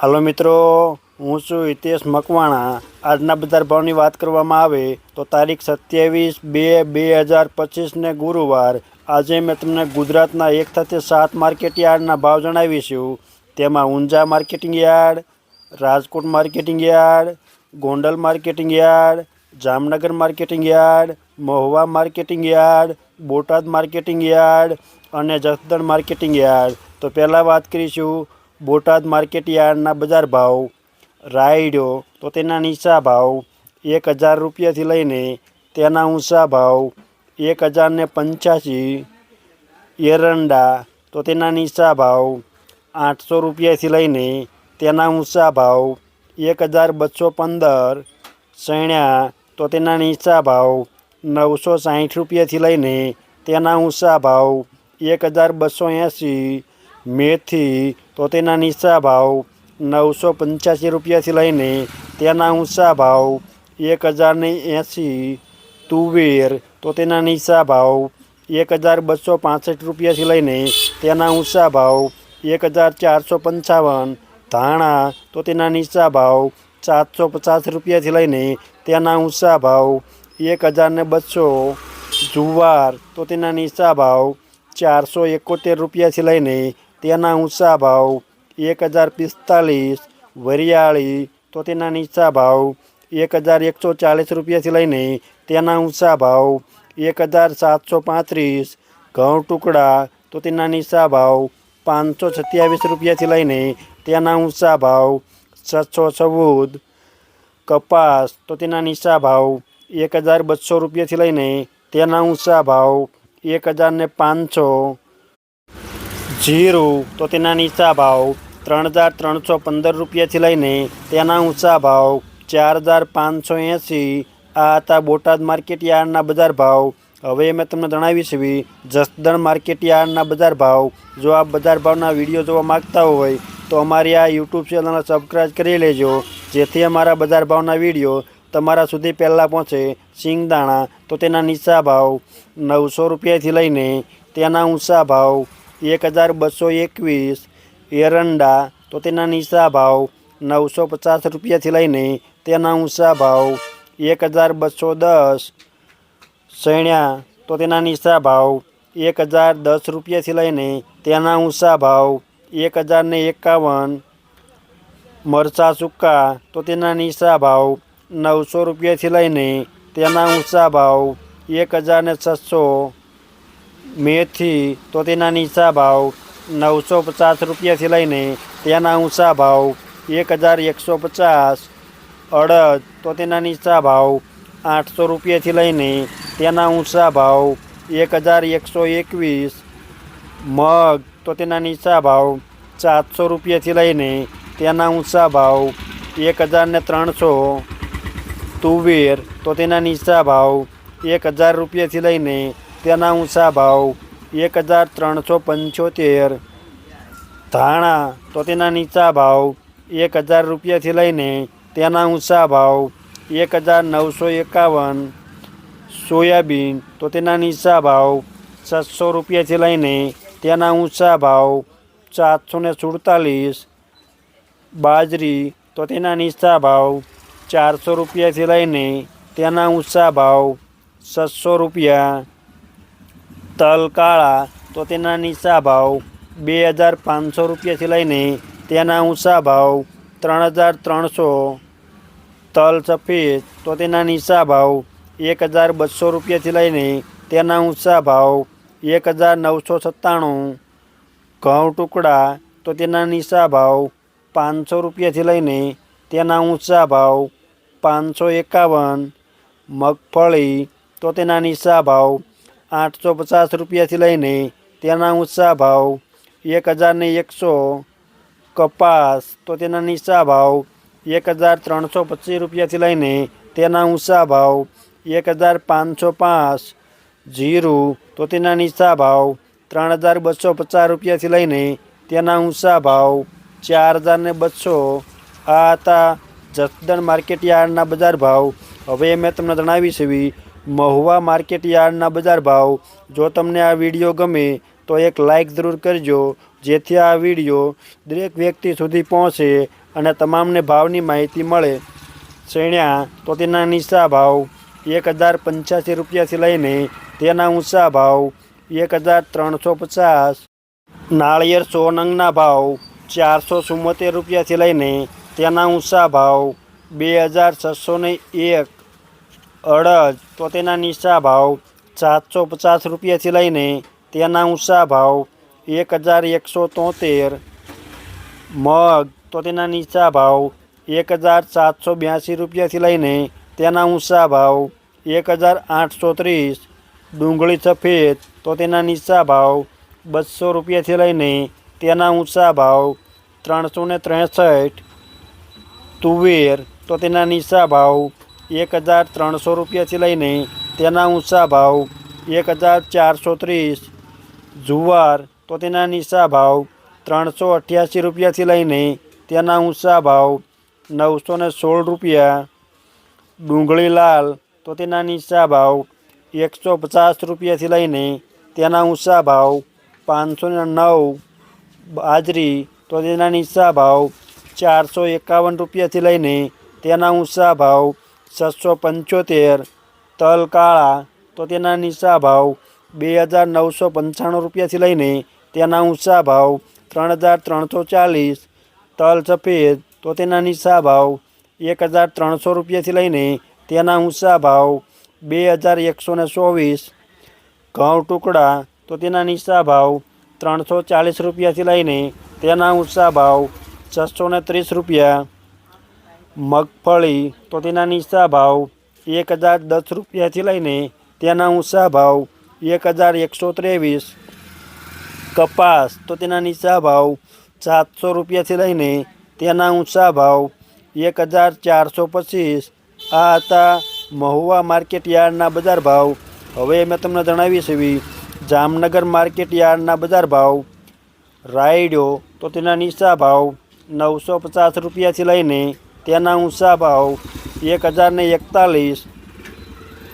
હાલો મિત્રો, હું છું હિતેશ મકવાણા. આજના બજાર ભાવની વાત કરવામાં આવે તો તારીખ સત્યાવીસ બે બે હજાર પચીસને ગુરુવાર. આજે મેં તમને ગુજરાતના એક સાથે સાત માર્કેટ યાર્ડના ભાવ જણાવીશું તેમાં Unjha marketing yard, Rajkot marketing yard, Gondal marketing yard, Jamnagar marketing yard, Mahuva marketing yard, Botad marketing yard અને જસદણ માર્કેટિંગ યાર્ડ. તો પહેલાં વાત કરીશું બોટાદ માર્કેટ યાર્ડના બજાર ભાવ, રાયડો તો તેના નીચા ભાવ એક હજાર રૂપિયાથી લઈને તેના ઊંચા ભાવ એક હજારને પંચ્યાસી. એરંડા તો તેના નીચા ભાવ આઠસો રૂપિયાથી લઈને તેના ઊંચા ભાવ એક હજાર બસો પંદર. સૈણ્યા તો તેના નીચા ભાવ નવસો સાહીઠ રૂપિયાથી લઈને તેના ઊંચા ભાવ એક હજાર બસો એંસી. મેથી તો તેના નીચા ભાવ નવસો પંચ્યાસી રૂપિયાથી લઈને તેના ઊંચા ભાવ એક હજારને એંસી તુવેર. તો તેના નીચા ભાવ એક હજાર બસો પાસઠ રૂપિયાથી લઈને તેના ઊંચા ભાવ એક હજાર ચારસો પંચાવન. ધાણા. તો તેના નીચા ભાવ સાતસો પચાસ રૂપિયાથી લઈને તેના ઊંચા ભાવ એક હજારને બસો. જુવાર. તો તેના નીચા ભાવ ચારસો એકોતેર રૂપિયાથી લઈને તેના ઊંચા ભાવ એક હજાર પિસ્તાલીસ, વરિયાળી, તો તેના નીચા ભાવ એક હજાર એકસો ચાલીસ રૂપિયાથી લઈને તેના ઊંચા ભાવ એક હજાર સાતસો પાંત્રીસ, ઘઉં ટુકડા, તો તેના નીચા ભાવ પાંચસો સત્યાવીસ રૂપિયાથી લઈને તેના ઊંચા ભાવ છસો ચૌદ, કપાસ, તો તેના નીચા ભાવ એક હજાર બસો રૂપિયાથી લઈને તેના ઊંચા ભાવ એક હજારને પાંચસો જીરું, તો તેના નીચા ભાવ ત્રણ હજાર ત્રણસો પંદર રૂપિયાથી લઈને તેના ઊંચા ભાવ ચાર હજાર પાંચસો એંસી. આ હતા બોટાદ માર્કેટ યાર્ડના બજાર ભાવ. હવે મેં તમને જણાવી છે જસદણ માર્કેટ યાર્ડના બજાર ભાવ. જો આ બજાર ભાવના વીડિયો જોવા માગતા હોય, તો અમારી આ યુટ્યુબ ચેનલને સબસ્ક્રાઈબ કરી લેજો. જેથી અમારા બજાર ભાવના વીડિયો તમારા સુધી પહેલાં પહોંચે. સિંગદાણા તો તેના નીચા ભાવ નવસો રૂપિયાથી લઈને તેના ઊંચા ભાવ એક હજાર બસો એકવીસ એરંડા તો તેના નીચા ભાવ નવસો પચાસ રૂપિયાથી લઈને તેના ઊંચા ભાવ એક હજાર બસો દસ સૈણ્યા તો તેના નીચા ભાવ એક હજાર દસ રૂપિયાથી લઈને તેના ઊંચા ભાવ એક હજારને એકાવન મરચાં સૂકા તો તેના નીચા ભાવ નવસો રૂપિયાથી લઈને તેના ઊંચા ભાવ એક હજારને છસો મેથી તો તેના નીચા ભાવ નવસો પચાસ રૂપિયાથી લઈને તેના ઊંચા ભાવ એક હજાર એકસો પચાસ. અડદ તો તેના નીચા ભાવ આઠસો રૂપિયાથી લઈને તેના ઊંચા ભાવ એક હજાર એકસો એકવીસ. મગ તો તેના નીચા ભાવ સાતસો રૂપિયાથી લઈને તેના ઊંચા ભાવ એક હજારને ત્રણસો. તુવેર તો તેના નીચા ભાવ એક હજાર રૂપિયાથી લઈને તેના ઊંચા ભાવ એક હજાર ત્રણસો પંચોતેર. ધાણા તો તેના નીચા ભાવ એક હજાર રૂપિયાથી લઈને તેના ઊંચા ભાવ એક હજાર નવસો એકાવન. સોયાબીન તો તેના નીચા ભાવ સાતસો રૂપિયાથી લઈને તેના ઊંચા ભાવ સાતસો ને સુડતાલીસ. બાજરી તો તેના નીચા ભાવ ચારસો રૂપિયાથી લઈને તેના ઊંચા ભાવ છસો રૂપિયા. તલ કાળા તો તેના નીચા ભાવ બે હજાર પાંચસો રૂપિયાથી લઈને તેના ઊંચા ભાવ ત્રણ હજાર ત્રણસો. તલ સફેદ તો તેના નીચા ભાવ એક હજાર બસો રૂપિયાથી લઈને તેના ઊંચા ભાવ એક હજાર નવસો સત્તાણું. ઘઉં ટુકડા તો તેના નીચા ભાવ પાંચસો રૂપિયાથી લઈને તેના ઊંચા ભાવ પાંચસો એકાવન. મગફળી તો તેના નીચા ભાવ આઠસો પચાસ રૂપિયાથી લઈને તેના ઊંચા ભાવ એક હજારને એકસો કપાસ, તો તેના નીચા ભાવ એક હજાર ત્રણસો પચીસ રૂપિયાથી લઈને તેના ઊંચા ભાવ એક હજાર પાંચસો પાંચ. જીરું, તો તેના નીચા ભાવ ત્રણ હજાર બસો પચાસ રૂપિયાથી લઈને તેના ઊંચા ભાવ ચાર હજારને બસો. આ હતા જસદણ માર્કેટ યાર્ડના બજાર ભાવ. હવે મેં તમને જણાવી છે મહુવા માર્કેટ યાર્ડના બજાર ભાવ. જો તમને આ વીડિયો ગમે, તો એક લાઇક જરૂર કરજો, જેથી આ વીડિયો દરેક વ્યક્તિ સુધી પહોંચે અને તમામને ભાવની માહિતી મળે. શેણ્યા, તો તેના નીચા ભાવ એક હજાર પંચ્યાસી રૂપિયાથી લઈને તેના ઊંચા ભાવ એક હજાર ત્રણસો પચાસ. નાળિયેર સો નંગના ભાવ ચારસો ચુમ્મોતેર રૂપિયાથી લઈને તેના ઊંચા ભાવ બે હજાર છસો એક. અડદ, તો તેના નીચા ભાવ સાતસો પચાસ રૂપિયાથી લઈને તેના ઊંચા ભાવ એક હજાર એકસો તોતેર. મગ, તો તેના નીચા ભાવ એક હજાર સાતસો બ્યાસી રૂપિયાથી લઈને તેના ઊંચા ભાવ એક હજાર આઠસો ત્રીસ. ડુંગળી સફેદ, તો તેના નીચા ભાવ બસો રૂપિયાથી લઈને તેના ઊંચા ભાવ ત્રણસો ને ત્રેસઠ. તુવેર, તો તેના નીચા ભાવ એક હજાર ત્રણસો રૂપિયાથી લઈને તેના ઊંચા ભાવ એક હજાર ચારસો ત્રીસ જુવાર, તો તેના નીચા ભાવ ત્રણસો અઠ્યાસી રૂપિયાથી લઈને તેના ઊંચા ભાવ નવસો ને સોળ રૂપિયા. ડુંગળી લાલ, તો તેના નીચા ભાવ એકસો પચાસ રૂપિયાથી લઈને તેના ઊંચા ભાવ પાંચસો ને નવ. બાજરી, તો તેના નીચા ભાવ ચારસો એકાવન રૂપિયાથી લઈને તેના ઊંચા ભાવ છસો પંચોતેર, તલ કાળા, તો તેના નીચા ભાવ બે હજાર નવસો પંચાણું રૂપિયાથી લઈને તેના ઊંચા ભાવ ત્રણ હજાર ત્રણસો ચાલીસ, તલ સફેદ, તો તેના નીચા ભાવ એક હજાર ત્રણસો રૂપિયાથી લઈને તેના ઊંચા ભાવ બે હજાર એકસો ને ચોવીસ, ઘઉં ટુકડા, તો તેના નીચા ભાવ ત્રણસો ચાલીસ રૂપિયાથી લઈને તેના ઊંચા ભાવ છસો ત્રીસ રૂપિયા મગફળી, તો તેના નીચા ભાવ એક હજાર દસ રૂપિયાથી લઈને તેના ઊંચા ભાવ એક હજાર એકસો ત્રેવીસ. કપાસ, તો તેના નીચા ભાવ સાતસો રૂપિયાથી લઈને તેના ઊંચા ભાવ એક હજાર ચારસો પચીસ. આ હતા મહુવા માર્કેટ યાર્ડના બજાર ભાવ. હવે મેં તમને જણાવીશ એવી જામનગર માર્કેટ યાર્ડના બજાર ભાવ. રાયડો, તો તેના નીચા ભાવ નવસો પચાસ રૂપિયાથી લઈને તેના ઊંચા ભાવ? એક હજારને એકતાલીસ.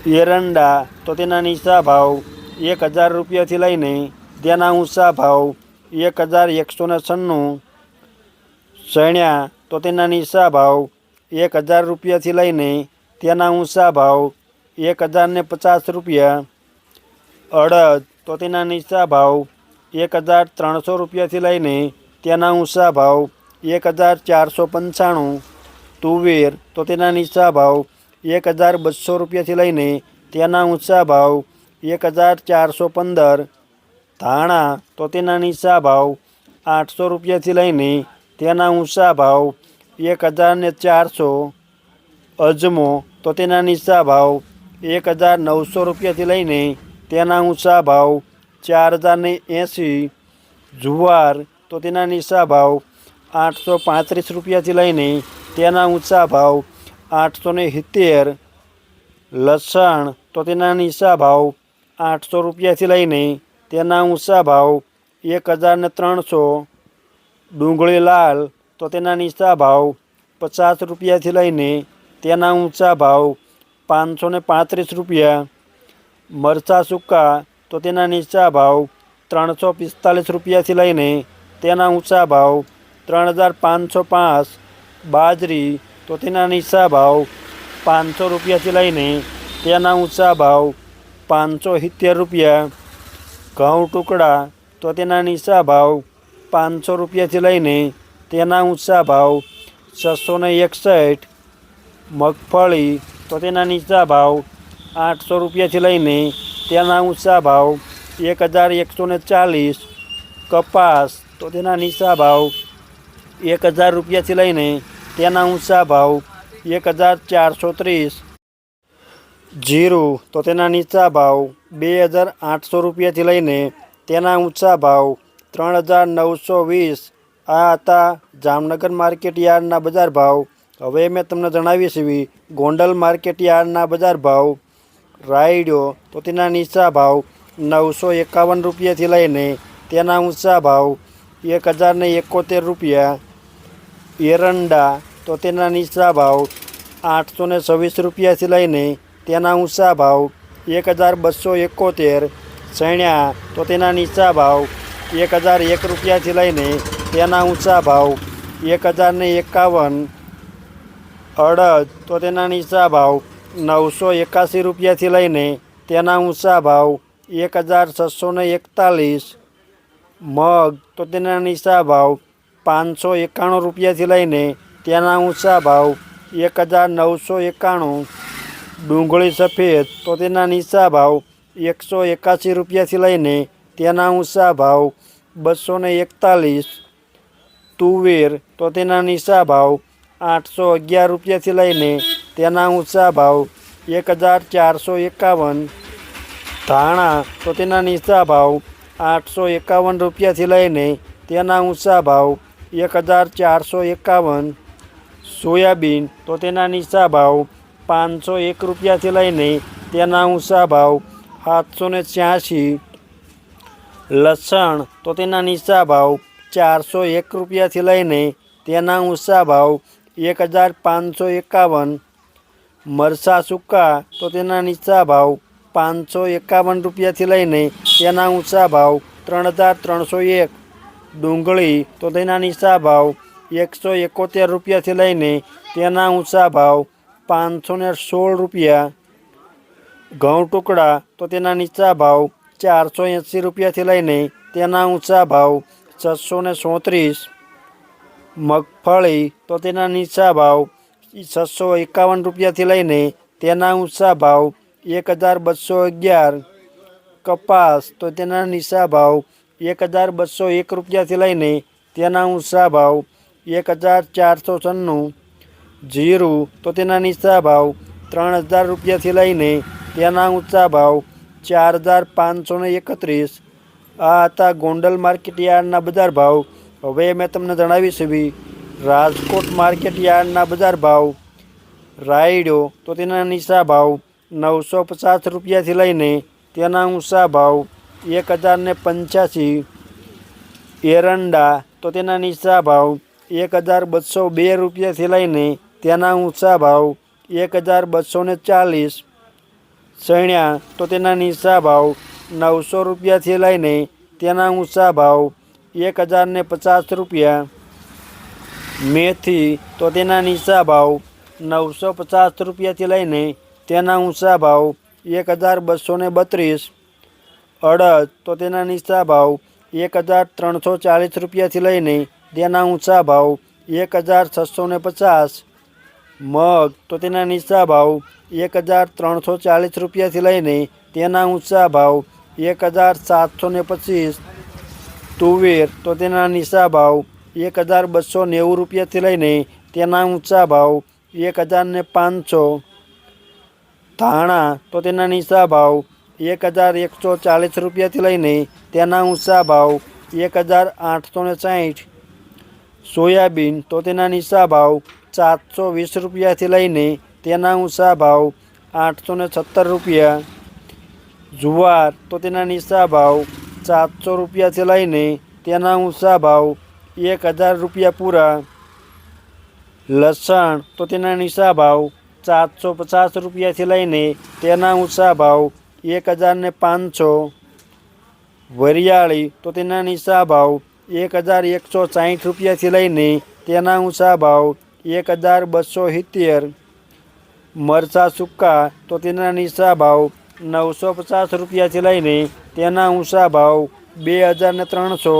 એરંડા, તો તેના નીચા ભાવ? એક હજાર રૂપિયાથી લઈને તેના ઊંચા ભાવ? એક હજાર એકસો ને છન્નું. ચણ્યા તો તેના નીચા ભાવ? એક હજાર રૂપિયાથી લઈને તેના ઊંચા ભાવ? એક હજારને પચાસ રૂપિયા. અડદ, તો તેના નીચા ભાવ? એક હજાર ત્રણસો રૂપિયાથી લઈને તેના ઊંચા ભાવ? એક હજાર ચારસો પંચાણું. તુવેર તો તેના નીચા ભાવ એક હજાર બસો રૂપિયાથી લઈને તેના ઊંચા ભાવ એક હજાર ચારસો પંદર. ધાણા તો તેના નીચા ભાવ આઠસો રૂપિયાથી લઈને તેના ઊંચા ભાવ એક હજાર ને ચારસો. અજમો તો તેના નીચા ભાવ એક હજાર નવસો રૂપિયાથી લઈને તેના ઊંચા ભાવ ચાર હજાર ને એંસી. જુવાર તો તેના નીચા ભાવ આઠસો પાંત્રીસ રૂપિયાથી લઈને તેના ઊંચા ભાવ આઠસો ને સિત્તેર. લસણ તો તેના નીચા ભાવ આઠસો રૂપિયાથી લઈને તેના ઊંચા ભાવ એક હજાર ને ત્રણસો. ડુંગળી લાલ તો તેના નીચા ભાવ પચાસ રૂપિયાથી લઈને તેના ઊંચા ભાવ પાંચસો ને પાંત્રીસ રૂપિયા. મરચાં સૂકા તો તેના નીચા ભાવ ત્રણસો પિસ્તાલીસ રૂપિયાથી લઈને તેના ઊંચા ભાવ ત્રણ હજાર પાંચસો પાંચ. બાજરી, તો તેના નીચા ભાવ પાંચસો રૂપિયાથી લઈને તેના ઊંચા ભાવ પાંચસો સિત્તેર રૂપિયા. ઘઉં ટુકડા, તો તેના નીચા ભાવ પાંચસો રૂપિયાથી લઈને તેના ઊંચા ભાવ છસો ને એકસઠ. મગફળી, તો તેના નીચા ભાવ આઠસો રૂપિયાથી લઈને તેના ઊંચા ભાવ એક હજાર એકસો ને ચાલીસ. કપાસ, તો તેના નીચા ભાવ એક હજાર રૂપિયાથી લઈને તેના ઊંચા ભાવ એક હજાર ચારસો ત્રીસ. જીરું તો તેના નીચા ભાવ બે હજાર આઠસો રૂપિયાથી લઈને તેના ઊંચા ભાવ ત્રણ હજાર નવસો વીસ. આ હતા જામનગર માર્કેટ યાર્ડના બજાર ભાવ. હવે મેં તમને જણાવી છીએ ગોંડલ માર્કેટ યાર્ડના બજાર ભાવ. રાયડો તો તેના નીચા ભાવ નવસો એકાવન રૂપિયાથી લઈને તેના ઊંચા ભાવ એક હજારને એકોતેર રૂપિયા. એરંડા, તો તેના નીચા ભાવ આઠસો ને છવ્વીસ રૂપિયાથી લઈને તેના ઊંચા ભાવ એક હજાર બસો એકોતેર. ચણ્યા તો તેના નીચા ભાવ એક હજાર એક રૂપિયાથી લઈને તેના ઊંચા ભાવ એક હજારને એકાવન. અડદ, તો તેના નીચા ભાવ નવસો એકાસી રૂપિયાથી લઈને તેના ઊંચા ભાવ એક હજાર છસો ને એકતાલીસ. મગ, તો તેના નીચા ભાવ પાંચસો એકાણું રૂપિયાથી લઈને તેના ઊંચા ભાવ એક હજાર નવસો એકાણું. ડુંગળી સફેદ તો તેના નીચા ભાવ એકસો એકાસી રૂપિયાથી લઈને તેના ઊંચા ભાવ બસો ને એકતાલીસ. તુવેર તો તેના નીચા ભાવ આઠસો અગિયાર રૂપિયાથી લઈને તેના ઊંચા ભાવ એક હજાર ચારસો એકાવન. ધાણા તો તેના નીચા ભાવ આઠસો એકાવન રૂપિયાથી લઈને તેના ઊંચા ભાવ એક હજાર ચારસો એકાવન સોયાબીન તો તેના નીચા ભાવ પાંચસો એક રૂપિયાથી લઈને તેના ઊંચા ભાવ સાતસો ને છ્યાસી લસણ તો તેના નીચા ભાવ ચારસો એક રૂપિયાથી લઈને તેના ઊંચા ભાવ એક હજાર પાંચસો એકાવન મરચાં સૂકા તો તેના નીચા ભાવ પાંચસો એકાવન રૂપિયાથી લઈને તેના ઊંચા ભાવ ત્રણ હજાર ત્રણસો એક ડુંગળી, તો તેના નીચા ભાવ એકસો એકોતેર રૂપિયાથી લઈને તેના ઊંચા ભાવ પાંચસો ને સોળ રૂપિયા. ઘઉં ટુકડા, તો તેના નીચા ભાવ ચારસો એંસી રૂપિયાથી લઈને તેના ઊંચા ભાવ છસો ને સોત્રીસ. મગફળી, તો તેના નીચા ભાવ છસો એકાવન રૂપિયાથી લઈને તેના ઊંચા ભાવ એક હજાર બસો અગિયાર. કપાસ, તો તેના નીચા ભાવ એક હજાર બસો એક રૂપિયાથી લઈને તેના ઊંચા ભાવ એક હજાર ચારસો છન્નું જીરું, તો તેના નીચા ભાવ ત્રણ હજાર રૂપિયાથી લઈને તેના ઊંચા ભાવ ચાર હજાર પાંચસો એકત્રીસ. આ હતા ગોંડલ માર્કેટ યાર્ડના બજાર ભાવ. હવે મેં તમને જણાવીશ બી રાજકોટ માર્કેટ યાર્ડના બજાર ભાવ. રાયડો, તો તેના નીચા ભાવ નવસો પચાસ રૂપિયાથી લઈને તેના ઊંચા ભાવ એક હજાર ને પંચ્યાસી, એરંડા, તો તેના નીચા ભાવ એક હજાર બસો બે રૂપિયાથી લઈને તેના ઊંચા ભાવ એક હજાર બસો ચાલીસ. સૈણ્યા, તો તેના નીચા ભાવ નવસો રૂપિયાથી લઈને તેના ઊંચા ભાવ એક હજાર ને પચાસ રૂપિયા. મેથી, તો તેના નીચા ભાવ નવસો પચાસ રૂપિયાથી લઈને તેના ઊંચા ભાવ એક હજાર બસો બત્રીસ. અડદ, તો તેના નીચા ભાવ એક હજાર ત્રણસો ચાલીસ રૂપિયાથી લઈને તેના ઊંચા ભાવ એક હજાર છસો ને પચાસ. મગ, તો તેના નીચા ભાવ એક હજાર ત્રણસો ચાલીસ રૂપિયાથી લઈને તેના ઊંચા ભાવ એક હજાર સાતસો ને પચીસ. તુવેર, તો તેના નીચા ભાવ એક હજાર બસો નેવું રૂપિયાથી લઈને તેના ઊંચા ભાવ એક હજાર ને પાંચસો. ધાણા, તો તેના નીચા ભાવ એક હજાર એકસો ચાલીસ રૂપિયાથી લઈને તેના ઊંચા ભાવ એક હજાર આઠસો ને સાહીઠ. સોયાબીન તો તેના નીચા ભાવ સાતસો વીસ રૂપિયાથી લઈને તેના ઊંચા ભાવ આઠસો ને સત્તર રૂપિયા. જુવાર તો તેના નીચા ભાવ સાતસો રૂપિયાથી લઈને તેના ઊંચા ભાવ એક હજાર રૂપિયા પૂરા. લસણ તો તેના નીચા ભાવ સાતસો પચાસ રૂપિયાથી લઈને તેના ઊંચા ભાવ એક હજાર ને પાંચસો. વરિયાળી, તો તેના નીચા ભાવ એક હજાર એકસો સાઠ રૂપિયાથી લઈને તેના ઊંચા ભાવ એક હજાર બસો સિત્તેર. મરચાં સૂકા, તો તેના નીચા ભાવ નવસો પચાસ રૂપિયાથી લઈને તેના ઊંચા ભાવ બે હજાર ને ત્રણસો.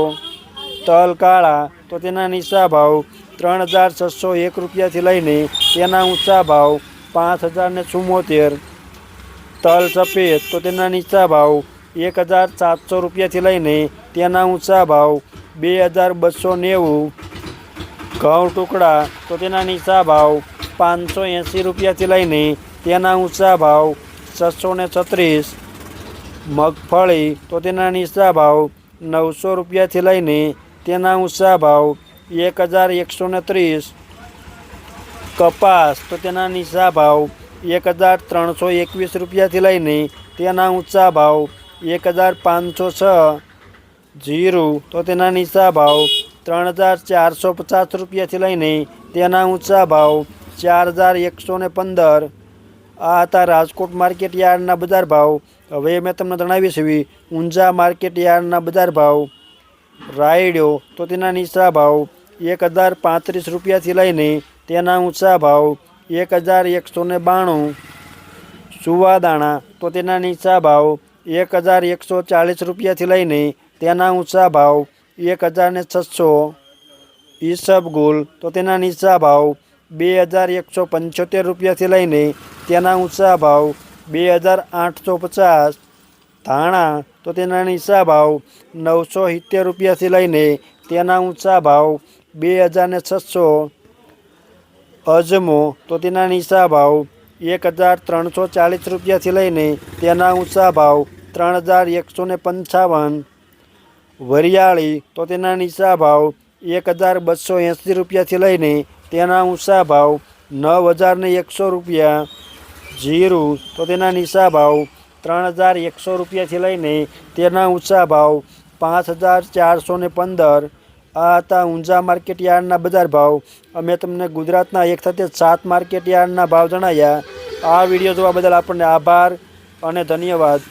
તલ કાળા, તો તેના નીચા ભાવ ત્રણ હજાર છસો એક રૂપિયાથી લઈને તેના ઊંચા ભાવ પાંચ હજાર ને ચુમ્મોતેર તલ સફેદ તો તેના નીચા ભાવ એક હજાર સાતસો રૂપિયાથી લઈને તેના ઊંચા ભાવ બે હજાર બસો નેવું. ઘઉં ટુકડા તો તેના નીચા ભાવ પાંચસો એંસી રૂપિયાથી લઈને તેના ઊંચા ભાવ છસો ને છત્રીસ. મગફળી તો તેના નીચા ભાવ નવસો રૂપિયાથી લઈને તેના ઊંચા ભાવ એક હજાર એકસો ને ત્રીસ. કપાસ તો તેના નીચા ભાવ એક હજાર ત્રણસો એકવીસ રૂપિયાથી લઈને તેના ઊંચા ભાવ એક હજાર પાંચસો છ જીરું તો તેના નીચા ભાવ ત્રણ હજાર ચારસો પચાસ રૂપિયાથી લઈને તેના ઊંચા ભાવ ચાર હજાર એકસો ને પંદર આ હતા રાજકોટ માર્કેટ યાર્ડના બજાર ભાવ હવે મેં તમને જણાવીશ એવી ઊંઝા માર્કેટ યાર્ડના બજાર ભાવ રાયડો તો તેના નીચા ભાવ એક હજાર પાંત્રીસ રૂપિયાથી લઈને તેના ઊંચા ભાવ એક હજાર એકસો ને બાણું. સુવાદાણા, તો તેના નીચા ભાવ એક હજાર એકસો ચાલીસ રૂપિયાથી લઈને તેના ઊંચા ભાવ એક હજાર ને છસો ઈસબગુલ તો તેના નીચા ભાવ બે હજાર એકસો પંચોતેર રૂપિયાથી લઈને તેના ઊંચા ભાવ બે હજાર આઠસો પચાસ. ધાણા, તો તેના નીચા ભાવ નવસો સિત્તેર રૂપિયાથી લઈને તેના ઊંચા ભાવ બે હજાર ને છસો. અજમો તો તેના નીચા ભાવ એક હજાર ત્રણસો ચાલીસ રૂપિયાથી લઈને તેના ઊંચા ભાવ ત્રણ હજાર એકસો ને પંચાવન. વરિયાળી તો તેના નીચા ભાવ એક હજાર બસો એંસી રૂપિયાથી લઈને તેના ઊંચા ભાવ નવ હજાર ને એકસો રૂપિયા. જીરું તો તેના નીચા ભાવ ત્રણ હજાર એકસો રૂપિયાથી લઈને તેના ઊંચા ભાવ પાંચ હજાર ચારસો ને પંદર. આ હતા ઊંઝા માર્કેટ યાર્ડના બજાર ભાવ. અમે તમને ગુજરાતના એક સાથે સાત માર્કેટ યાર્ડના ભાવ જણાવ્યા આ વીડિયો જોવા બદલ આપણને આભાર અને ધન્યવાદ.